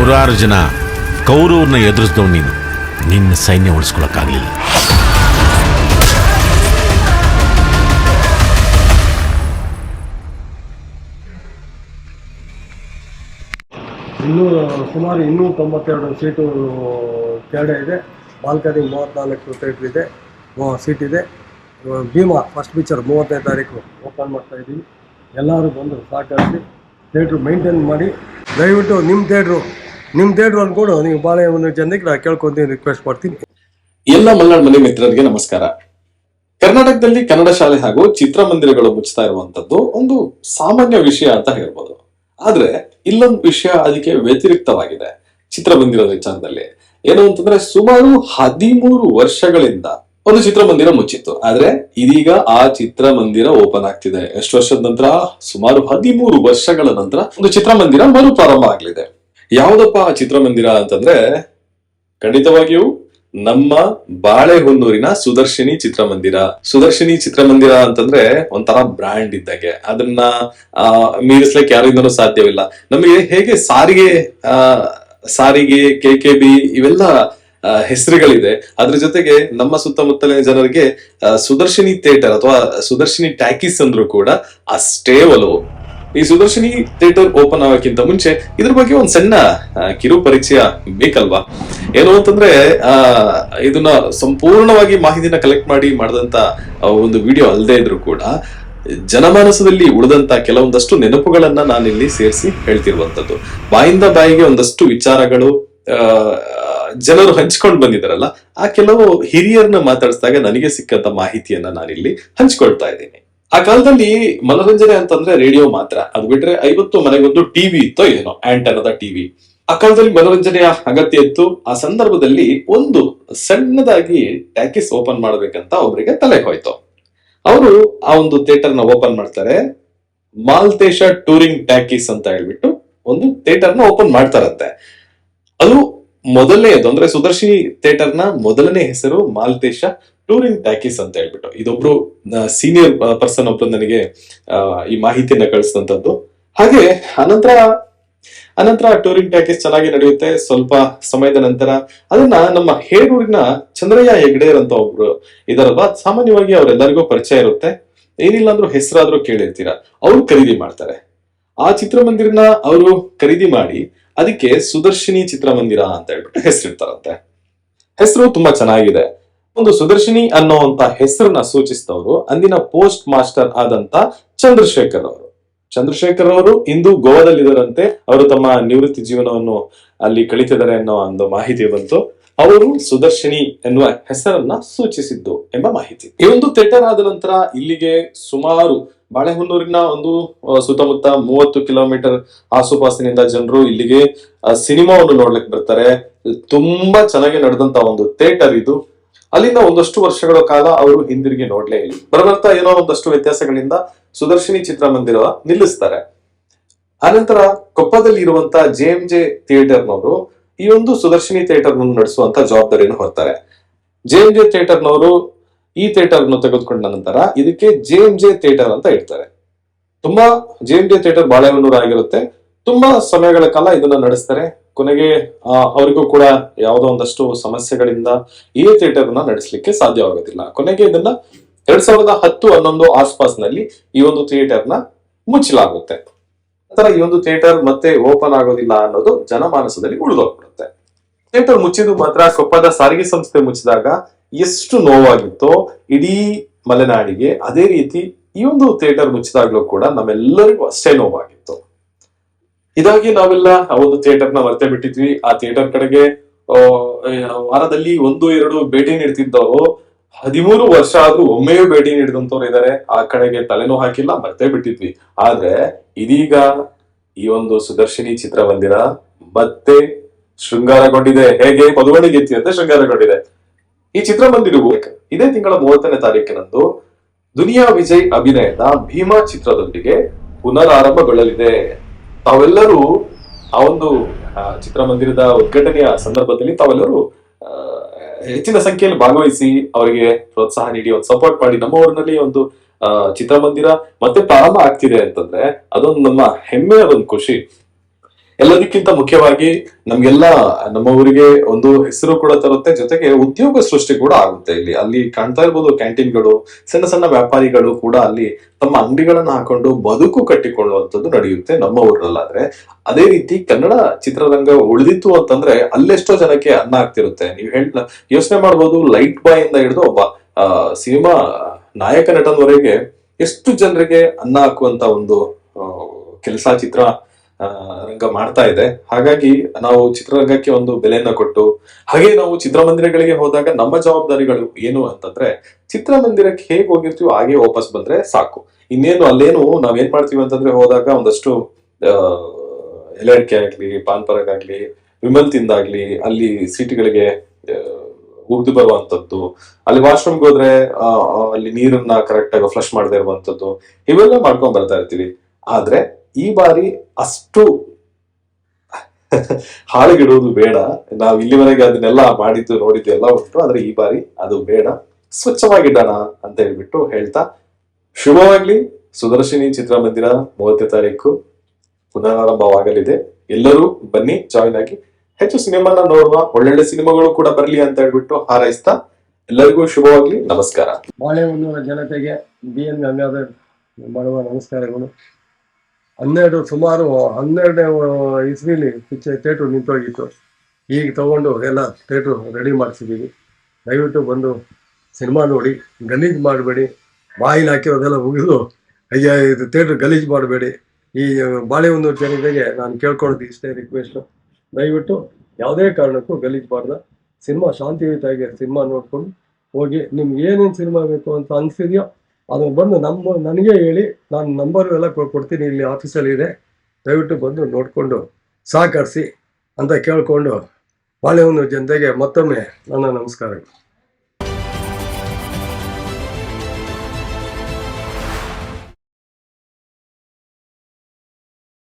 ನೂರಾರು ಜನ ಕೌರವ್ರನ್ನ ಎದುರಿಸಿದವ್ ನೀನು. ನಿನ್ನ ಸೈನ್ಯ ಉಳಿಸ್ಕೊಳಕ್ಕಾಗಲಿಲ್ಲ. ಇನ್ನೂ, ಸುಮಾರು ಇನ್ನೂರ ತೊಂಬತ್ತೆರಡು ಸೀಟು ಕೆಳಗಡೆ ಇದೆ. ಬಾಲ್ಕನಿ ಮೂವತ್ತ್ನಾಲ್ಕು ಥಿಯೇಟ್ರ್ ಇದೆ. ಸೀಟ್ ಇದೆ. ಭೀಮಾ ಫಸ್ಟ್ ಪಿಕ್ಚರ್ ಮೂವತ್ತನೇ ತಾರೀಕು ಓಪನ್ ಮಾಡ್ತಾ ಇದ್ದೀವಿ ಎಲ್ಲರೂ ಬಂದು ಸಹಕರಿಸಿ ಥಿಯೇಟ್ರು ಮೇಂಟೈನ್ ಮಾಡಿ, ದಯವಿಟ್ಟು ನಿಮ್ಮ ಥಿಯೇಟ್ರು ನಿಮ್ಮ ಥಿಯೇಟ್ರು ಅಂದ್ಕೊಂಡು ನೀವು ಬಾಳೆಹೊನ್ನ ಜನಕ್ಕೆ ನಾ ಕೇಳ್ಕೊಂತೀನಿ ರಿಕ್ವೆಸ್ಟ್ ಮಾಡ್ತೀನಿ. ಎಲ್ಲ ಮಲ್ನಾಡ್ ಮನೆ ಮಿತ್ರರಿಗೆ ನಮಸ್ಕಾರ. ಕರ್ನಾಟಕದಲ್ಲಿ ಕನ್ನಡ ಶಾಲೆ ಹಾಗೂ ಚಿತ್ರಮಂದಿರಗಳು ಮುಚ್ಚುತ್ತಾ ಇರುವಂತದ್ದು ಒಂದು ಸಾಮಾನ್ಯ ವಿಷಯ ಅಂತ ಹೇಳ್ಬೋದು. ಆದ್ರೆ ಇಲ್ಲೊಂದು ವಿಷಯ ಅದಕ್ಕೆ ವ್ಯತಿರಿಕ್ತವಾಗಿದೆ ಚಿತ್ರಮಂದಿರದ ವಿಚಾರದಲ್ಲಿ. ಏನು ಅಂತಂದ್ರೆ ಸುಮಾರು ಹದಿಮೂರು ವರ್ಷಗಳಿಂದ ಒಂದು ಚಿತ್ರಮಂದಿರ ಮುಚ್ಚಿತ್ತು. ಆದ್ರೆ ಇದೀಗ ಆ ಚಿತ್ರಮಂದಿರ ಓಪನ್ ಆಗ್ತಿದೆ. ಎಷ್ಟು ವರ್ಷದ ನಂತರ? ಸುಮಾರು ಹದಿಮೂರು ವರ್ಷಗಳ ನಂತರ ಒಂದು ಚಿತ್ರಮಂದಿರ ಮರು ಪ್ರಾರಂಭ ಆಗ್ಲಿದೆ. ಯಾವ್ದಪ್ಪ ಆ ಚಿತ್ರಮಂದಿರ ಅಂತಂದ್ರೆ ಖಂಡಿತವಾಗಿಯೂ ನಮ್ಮ ಬಾಳೆಹೊನ್ನೂರಿನ ಸುದರ್ಶಿನಿ ಚಿತ್ರಮಂದಿರ. ಸುದರ್ಶಿನಿ ಚಿತ್ರಮಂದಿರ ಅಂತಂದ್ರೆ ಒಂಥರ ಬ್ರ್ಯಾಂಡ್ ಇದ್ದಾಗೆ. ಅದನ್ನ ಆ, ಮೀರಿಸ್ಲಿಕ್ಕೆ ಯಾರಿಂದನೂ ಸಾಧ್ಯವಿಲ್ಲ. ನಮಗೆ ಹೇಗೆ ಸಾರಿಗೆ ಆ, ಸಾರಿಗೆ ಕೆ ಕೆ ಬಿ ಇವೆಲ್ಲ ಹೆಸರುಗಳಿದೆ. ಅದ್ರ ಜೊತೆಗೆ ನಮ್ಮ ಸುತ್ತಮುತ್ತಲಿನ ಜನರಿಗೆ ಸುದರ್ಶಿನಿ ಥಿಯೇಟರ್ ಅಥವಾ ಸುದರ್ಶಿನಿ ಟ್ಯಾಕಿಸ್ ಅಂದ್ರೂ ಕೂಡ ಅಷ್ಟೇ ಒಲವು. ಈ ಸುದರ್ಶಿನಿ ಥಿಯೇಟರ್ ಓಪನ್ ಆಗೋಕ್ಕಿಂತ ಮುಂಚೆ ಇದ್ರ ಬಗ್ಗೆ ಒಂದ್ ಸಣ್ಣ ಕಿರು ಪರಿಚಯ ಬೇಕಲ್ವಾ? ಏನು ಅಂತಂದ್ರೆ, ಆ, ಇದನ್ನ ಸಂಪೂರ್ಣವಾಗಿ ಮಾಹಿತಿನ ಕಲೆಕ್ಟ್ ಮಾಡಿ ಮಾಡಿದಂತ ಒಂದು ವಿಡಿಯೋ ಅಲ್ಲದೆ ಇದ್ರು ಕೂಡ, ಜನಮಾನಸದಲ್ಲಿ ಉಳಿದಂತ ಕೆಲವೊಂದಷ್ಟು ನೆನಪುಗಳನ್ನ ನಾನಿಲ್ಲಿ ಸೇರಿಸಿ ಹೇಳ್ತಿರುವಂತದ್ದು. ಬಾಯಿಂದ ಬಾಯಿಗೆ ಒಂದಷ್ಟು ವಿಚಾರಗಳು ಜನರು ಹಂಚ್ಕೊಂಡು ಬಂದಿದ್ದಾರಲ್ಲ ಆ ಕೆಲವು ಹಿರಿಯರನ್ನ ಮಾತಾಡಿಸಿದಾಗ ನನಗೆ ಸಿಕ್ಕಂತ ಮಾಹಿತಿಯನ್ನ ನಾನಿಲ್ಲಿ ಹಂಚ್ಕೊಳ್ತಾ ಇದ್ದೀನಿ. ಆ ಕಾಲದಲ್ಲಿ ಮನೋರಂಜನೆ ಅಂತಂದ್ರೆ ರೇಡಿಯೋ ಮಾತ್ರ. ಅದು ಬಿಟ್ರೆ ಐವತ್ತು ಮನೆಗೊಂದು ಟಿವಿ ಇತ್ತೋ ಏನೋ, ಆಂಟನದ ಟಿವಿ. ಆ ಕಾಲದಲ್ಲಿ ಮನೋರಂಜನೆಯ ಅಗತ್ಯ ಇತ್ತು. ಆ ಸಂದರ್ಭದಲ್ಲಿ ಒಂದು ಸಣ್ಣದಾಗಿ ಟ್ಯಾಕಿಸ್ ಓಪನ್ ಮಾಡ್ಬೇಕಂತ ಒಬ್ಬರಿಗೆ ತಲೆ ಹೋಯ್ತು. ಅವರು ಆ ಒಂದು ಥಿಯೇಟರ್ನ ಓಪನ್ ಮಾಡ್ತಾರೆ. ಮಾಲ್ತೇಶ ಟೂರಿಂಗ್ ಟ್ಯಾಕಿಸ್ ಅಂತ ಹೇಳ್ಬಿಟ್ಟು ಒಂದು ಥಿಯೇಟರ್ನ ಓಪನ್ ಮಾಡ್ತಾರಂತೆ. ಅದು ಮೊದಲನೇದು ಅಂದ್ರೆ ಸುದರ್ಶಿನಿ ಥಿಯೇಟರ್ನ ಮೊದಲನೇ ಹೆಸರು ಮಾಲ್ತೇಶ ಟೂರಿಂಗ್ ಟ್ಯಾಕಿಸ್ ಅಂತ ಹೇಳ್ಬಿಟ್ಟು. ಇದೊಬ್ರು ಸೀನಿಯರ್ ಪರ್ಸನ್ ಒಬ್ರು ನನಗೆ ಈ ಮಾಹಿತಿಯನ್ನ ಕಳಿಸಿದಂಥದ್ದು ಹಾಗೆ, ಅನಂತರ ಅನಂತರ ಟೂರಿಂಗ್ ಪ್ಯಾಕೇಜ್ ಚೆನ್ನಾಗಿ ನಡೆಯುತ್ತೆ. ಸ್ವಲ್ಪ ಸಮಯದ ನಂತರ ಅದನ್ನ ನಮ್ಮ ಹೇರೂರಿನ ಚಂದ್ರಯ್ಯ ಹೆಗ್ಡೇರ್ ಅಂತ ಒಬ್ರು ಇದಾರಲ್ವಾ? ಸಾಮಾನ್ಯವಾಗಿ ಅವರೆಲ್ಲರಿಗೂ ಪರಿಚಯ ಇರುತ್ತೆ. ಏನಿಲ್ಲ ಅಂದ್ರೂ ಹೆಸರಾದ್ರೂ ಕೇಳಿರ್ತೀರಾ. ಅವ್ರು ಖರೀದಿ ಮಾಡ್ತಾರೆ. ಆ ಚಿತ್ರಮಂದಿರನ ಅವರು ಖರೀದಿ ಮಾಡಿ, ಅದಕ್ಕೆ ಸುದರ್ಶಿನಿ ಚಿತ್ರಮಂದಿರ ಅಂತ ಹೇಳ್ಬಿಟ್ಟು ಹೆಸರಿಡ್ತಾರಂತೆ. ಹೆಸರು ತುಂಬಾ ಚೆನ್ನಾಗಿದೆ. ಒಂದು ಸುದರ್ಶಿನಿ ಅನ್ನೋಂತ ಹೆಸರನ್ನ ಸೂಚಿಸಿದವರು, ಅಂದಿನ ಪೋಸ್ಟ್ ಮಾಸ್ಟರ್ ಆದಂತ ಚಂದ್ರಶೇಖರ್ ಅವರು. ಚಂದ್ರಶೇಖರ್ ಅವರು ಇಂದು ಗೋವಾದಲ್ಲಿದ್ದರಂತೆ ಅವರು ತಮ್ಮ ನಿವೃತ್ತಿ ಜೀವನವನ್ನು ಅಲ್ಲಿ ಕಳಿತಿದ್ದಾರೆ ಅನ್ನೋ ಒಂದು ಮಾಹಿತಿ ಬಂತು. ಅವರು ಸುದರ್ಶಿನಿ ಎನ್ನುವ ಹೆಸರನ್ನ ಸೂಚಿಸಿದ್ದು ಎಂಬ ಮಾಹಿತಿ. ಈ ಒಂದು ಥಿಯೇಟರ್ ಆದ ನಂತರ ಇಲ್ಲಿಗೆ ಸುಮಾರು ಬಾಳೆಹೊನ್ನೂರಿನ ಒಂದು ಸುತ್ತಮುತ್ತ ಮೂವತ್ತು ಕಿಲೋಮೀಟರ್ ಆಸುಪಾಸಿನಿಂದ ಜನರು ಇಲ್ಲಿಗೆ ಸಿನಿಮಾವನ್ನು ನೋಡ್ಲಿಕ್ಕೆ ಬರ್ತಾರೆ. ತುಂಬಾ ಚೆನ್ನಾಗಿ ನಡೆದಂತ ಒಂದು ಥಿಯೇಟರ್ ಇದು. ಅಲ್ಲಿಂದ ಒಂದಷ್ಟು ವರ್ಷಗಳ ಕಾಲ ಅವರು ಹಿಂದಿರುಗಿ ನೋಡ್ಲೇ ಇಲ್ಲ. ಬರಬರ್ತಾ ಏನೋ ಒಂದಷ್ಟು ವ್ಯತ್ಯಾಸಗಳಿಂದ ಸುದರ್ಶಿನಿ ಚಿತ್ರಮಂದಿರ ನಿಲ್ಲಿಸ್ತಾರೆ. ಆನಂತರ ಕೊಪ್ಪದಲ್ಲಿ ಇರುವಂತ ಜೆ ಎಂ ಜೆ ಥಿಯೇಟರ್ನವರು ಈ ಒಂದು ಸುದರ್ಶಿನಿ ಥಿಯೇಟರ್ ನಡೆಸುವಂತ ಜವಾಬ್ದಾರಿಯನ್ನು ಹೊರ್ತಾರೆ ಜೆ ಎಂ ಜೆ ಥಿಯೇಟರ್ನವರು ಈ ಥಿಯೇಟರ್ ಅನ್ನು ತೆಗೆದುಕೊಂಡ ನಂತರ ಇದಕ್ಕೆ ಜೆ ಎಂ ಜೆ ಥಿಯೇಟರ್ ಅಂತ ಇಡ್ತಾರೆ. ತುಂಬಾ J M J theatre Balehonnur ಆಗಿರುತ್ತೆ. ತುಂಬಾ ಸಮಯಗಳ ಕಾಲ ಇದನ್ನ ನಡೆಸ್ತಾರೆ. ಕೊನೆಗೆ ಅವರಿಗೂ ಕೂಡ ಯಾವುದೋ ಒಂದಷ್ಟು ಸಮಸ್ಯೆಗಳಿಂದ ಈ ಥಿಯೇಟರ್ನ ನಡೆಸಲಿಕ್ಕೆ ಸಾಧ್ಯವಾಗೋದಿಲ್ಲ. ಕೊನೆಗೆ ಇದನ್ನ ಎರಡ್ ಸಾವಿರದ ಹತ್ತು ಹನ್ನೊಂದು ಆಸ್ಪಾಸ್ನಲ್ಲಿ ಈ ಒಂದು ಥಿಯೇಟರ್ನ ಮುಚ್ಚಲಾಗುತ್ತೆ. ನಂತರ ಈ ಒಂದು ಥಿಯೇಟರ್ ಮತ್ತೆ ಓಪನ್ ಆಗೋದಿಲ್ಲ ಅನ್ನೋದು ಜನಮಾನಸದಲ್ಲಿ ಉಳಿದೋಗ್ಬಿಡುತ್ತೆ. ಥಿಯೇಟರ್ ಮುಚ್ಚಿದ್ದು ಮಾತ್ರ ಕೊಪ್ಪದ ಸಾರಿಗೆ ಸಂಸ್ಥೆ ಮುಚ್ಚಿದಾಗ ಎಷ್ಟು ನೋವಾಗಿತ್ತೋ ಇಡೀ ಮಲೆನಾಡಿಗೆ ಅದೇ ರೀತಿ ಈ ಒಂದು ಥಿಯೇಟರ್ ಮುಚ್ಚಿದಾಗ್ಲೂ ಕೂಡ ನಮ್ಮೆಲ್ಲರಿಗೂ ಅಷ್ಟೇ ನೋವಾಗಿತ್ತು. ಇದಾಗಿ ನಾವೆಲ್ಲ ಆ ಒಂದು ಥಿಯೇಟರ್ನ ಮರ್ತೆ ಬಿಟ್ಟಿದ್ವಿ. ಆ ಥಿಯೇಟರ್ ಕಡೆಗೆ ವಾರದಲ್ಲಿ ಒಂದು, ಎರಡು ಭೇಟಿ ನೀಡ್ತಿದ್ದವರು. ಹದಿಮೂರು ವರ್ಷ ಆದ್ರೂ ಒಮ್ಮೆಯೂ ಭೇಟಿ ನೀಡಿದಂತವ್ರು ಇದಾರೆ. ಆ ಕಡೆಗೆ ತಲೆನೂ ಹಾಕಿಲ್ಲ, ಮರ್ತೇ ಬಿಟ್ಟಿದ್ವಿ. ಆದ್ರೆ, ಇದೀಗ ಈ ಒಂದು ಸುದರ್ಶಿನಿ ಚಿತ್ರಮಂದಿರ ಮತ್ತೆ ಶೃಂಗಾರಗೊಂಡಿದೆ. ಹೇಗೆ? ಪದುವಣಿಗೆತ್ತಿಯಂತೆ ಶೃಂಗಾರಗೊಂಡಿದೆ. ಈ ಚಿತ್ರಮಂದಿರವು ಇದೇ ತಿಂಗಳ ಮೂವತ್ತನೇ ತಾರೀಕಿನಂದು ದುನಿಯಾ ವಿಜಯ್ ಅಭಿನಯದ ಭೀಮಾ ಚಿತ್ರದೊಂದಿಗೆ ಪುನರಾರಂಭಗೊಳ್ಳಲಿದೆ. ತಾವೆಲ್ಲರೂ ಆ ಒಂದು ಚಿತ್ರಮಂದಿರದ ಉದ್ಘಾಟನೆಯ ಸಂದರ್ಭದಲ್ಲಿ ತಾವೆಲ್ಲರೂ ಹೆಚ್ಚಿನ ಸಂಖ್ಯೆಯಲ್ಲಿ ಭಾಗವಹಿಸಿ ಅವರಿಗೆ ಪ್ರೋತ್ಸಾಹ ನೀಡಿ, ಒಂದು ಸಪೋರ್ಟ್ ಮಾಡಿ ನಮ್ಮ ಊರಿನಲ್ಲಿ ಒಂದು ಚಿತ್ರಮಂದಿರ ಮತ್ತೆ ಪ್ರಾರಂಭ ಆಗ್ತಿದೆ ಅಂತಂದ್ರೆ ಅದೊಂದು ನಮ್ಮ ಹೆಮ್ಮೆಯ ಒಂದು ಖುಷಿ. ಎಲ್ಲದಕ್ಕಿಂತ ಮುಖ್ಯವಾಗಿ ನಮ್ಗೆಲ್ಲ ನಮ್ಮ ಊರಿಗೆ ಒಂದು ಹೆಸರು ಕೂಡ ತರುತ್ತೆ. ಜೊತೆಗೆ ಉದ್ಯೋಗ ಸೃಷ್ಟಿ ಕೂಡ ಆಗುತ್ತೆ ಇಲ್ಲಿ. ಅಲ್ಲಿ ಕಾಣ್ತಾ ಇರ್ಬೋದು ಕ್ಯಾಂಟೀನ್ಗಳು, ಸಣ್ಣ ಸಣ್ಣ ವ್ಯಾಪಾರಿಗಳು ಕೂಡ ಅಲ್ಲಿ ತಮ್ಮ ಅಂಗಡಿಗಳನ್ನ ಹಾಕೊಂಡು ಬದುಕು ಕಟ್ಟಿಕೊಳ್ಳುವಂಥದ್ದು ನಡೆಯುತ್ತೆ ನಮ್ಮ ಊರಲ್ಲಾದ್ರೆ. ಅದೇ ರೀತಿ ಕನ್ನಡ ಚಿತ್ರರಂಗ ಉಳಿದಿತ್ತು ಅಂತಂದ್ರೆ ಅಲ್ಲೆಷ್ಟೋ ಜನಕ್ಕೆ ಅನ್ನ ಆಗ್ತಿರುತ್ತೆ. ನೀವು ಹೇಳ್, ಯೋಚನೆ ಮಾಡ್ಬೋದು ಲೈಟ್ ಬಾಯ್ ಇಂದ ಹಿಡಿದು ಒಬ್ಬ ಸಿನಿಮಾ ನಾಯಕ ನಟನವರೆಗೆ ಎಷ್ಟು ಜನರಿಗೆ ಅನ್ನ ಹಾಕುವಂತ ಒಂದು ಕೆಲಸ ಚಿತ್ರ ರಂಗ ಮಾಡ್ತಾ ಇದೆ. ಹಾಗಾಗಿ ನಾವು ಚಿತ್ರರಂಗಕ್ಕೆ ಒಂದು ಬೆಲೆಯನ್ನ ಕೊಟ್ಟು, ಹಾಗೆ ನಾವು ಚಿತ್ರಮಂದಿರಗಳಿಗೆ ಹೋದಾಗ ನಮ್ಮ ಜವಾಬ್ದಾರಿಗಳು ಏನು ಅಂತಂದ್ರೆ, ಚಿತ್ರಮಂದಿರಕ್ಕೆ ಹೇಗೆ ಹೋಗಿರ್ತೀವೋ ಹಾಗೆ ವಾಪಸ್ ಬಂದ್ರೆ ಸಾಕು. ಇನ್ನೇನು ಅಲ್ಲೇನು ನಾವೇನ್ ಮಾಡ್ತೀವಿ ಅಂತಂದ್ರೆ ಹೋದಾಗ ಒಂದಷ್ಟು ಅಹ್ ಎಲೆ ಅಡಿಕೆ ಆಗ್ಲಿ ಪಾನ್ ಆಗ್ಲಿ ವಿಮಲ್ ತಿಂದಾಗ್ಲಿ ಅಲ್ಲಿ ಸೀಟ್ಗಳಿಗೆ ಉಗ್ದು ಬರುವಂತದ್ದು, ಅಲ್ಲಿ ವಾಶ್ರೂಮ್ಗೆ ಹೋದ್ರೆ ಅಲ್ಲಿ ನೀರನ್ನ ಕರೆಕ್ಟ್ ಆಗಿ ಫ್ಲಶ್ ಮಾಡದೇ ಇರುವಂತದ್ದು, ಇವೆಲ್ಲ ಮಾಡ್ಕೊಂಡ್ ಬರ್ತಾ ಇರ್ತೀವಿ. ಆದ್ರೆ ಈ ಬಾರಿ ಅಷ್ಟು ಹಾಳುಗಿಡುವುದು ಬೇಡ. ನಾವು ಇಲ್ಲಿವರೆಗೆ ಅದನ್ನೆಲ್ಲ ಮಾಡಿದ್ದು ನೋಡಿದ್ದು ಎಲ್ಲ ಉಂಟು. ಆದ್ರೆ ಈ ಬಾರಿ ಅದು ಬೇಡ. ಸ್ವಚ್ಛವಾಗಿಡೋಣ ಅಂತ ಹೇಳ್ಬಿಟ್ಟು ಹೇಳ್ತಾ ಶುಭವಾಗ್ಲಿ. ಸುದರ್ಶಿನಿ ಚಿತ್ರಮಂದಿರ ಮೂವತ್ತನೇ ತಾರೀಕು ಪುನರಾರಂಭವಾಗಲಿದೆ. ಎಲ್ಲರೂ ಬನ್ನಿ, ಜಾಯಿನ್ ಆಗಿ. ಹೆಚ್ಚು ಸಿನಿಮಾನ ನೋಡುವ ಒಳ್ಳೊಳ್ಳೆ ಸಿನಿಮಾಗಳು ಕೂಡ ಬರಲಿ ಅಂತ ಹೇಳ್ಬಿಟ್ಟು ಹಾರೈಸ್ತಾ ಎಲ್ಲರಿಗೂ ಶುಭವಾಗ್ಲಿ. ನಮಸ್ಕಾರ. ಬಾಳೆಹೊನ್ನೂರ ಜನತೆಗೆ ಬಿ ಎನ್ ಗಂಗಾಧರ್ ಮಾಡುವ ನಮಸ್ಕಾರಗಳು. ಹನ್ನೆರಡು ಸುಮಾರು ಹನ್ನೆರಡನೇ ಇಸ್ವಿಲಿ ಪಿಕ್ಚರ್ ಥೇಟ್ರ್ ನಿಂತೋಗಿತ್ತು. ಈಗ ತಗೊಂಡು ಎಲ್ಲ ಥಿಯೇಟ್ರು ರೆಡಿ ಮಾಡಿಸಿದ್ದೀವಿ ದಯವಿಟ್ಟು ಬಂದು ಸಿನಿಮಾ ನೋಡಿ, ಗಲೀಜು ಮಾಡಬೇಡಿ. ಬಾಯಿಲ್ ಹಾಕಿರೋದೆಲ್ಲ ಮುಗಿದು, ಅಯ್ಯ, ಇದು ಥಿಯೇಟ್ರ್ ಗಲೀಜು ಮಾಡಬೇಡಿ. ಈ ಬಾಳೆಹೊಂದೂರು ಜನತೆಗೆ ನಾನು ಕೇಳ್ಕೊಳ್ಳೋದು ಇಷ್ಟೇ ರಿಕ್ವೆಸ್ಟು ದಯವಿಟ್ಟು ಯಾವುದೇ ಕಾರಣಕ್ಕೂ ಗಲೀಜ್ ಮಾಡ್ದ. ಸಿನಿಮಾ ಶಾಂತಿಯುತವಾಗಿ ಸಿನಿಮಾ ನೋಡಿಕೊಂಡು ಹೋಗಿ, ನಿಮ್ಗೆ ಏನೇನು ಸಿನಿಮಾ ಬೇಕು ಅಂತ ಅನಿಸಿದೆಯೋ ಅದನ್ನು ಬಂದು ನಮ್ಮ ನನಗೆ ಹೇಳಿ, ನಾನು ನಂಬರ್ ಎಲ್ಲ ಕೊಡ್ತೀನಿ, ಇಲ್ಲಿ ಆಫೀಸಲ್ಲಿ ಇದೆ. ದಯವಿಟ್ಟು ಬಂದು ನೋಡಿಕೊಂಡು ಸಹಕರಿಸಿ ಅಂತ ಕೇಳಿಕೊಂಡು ಬಾಳೆಹೊನ್ನೂರು ಜನತೆಗೆ ಮತ್ತೊಮ್ಮೆ ನನ್ನ ನಮಸ್ಕಾರಗಳು.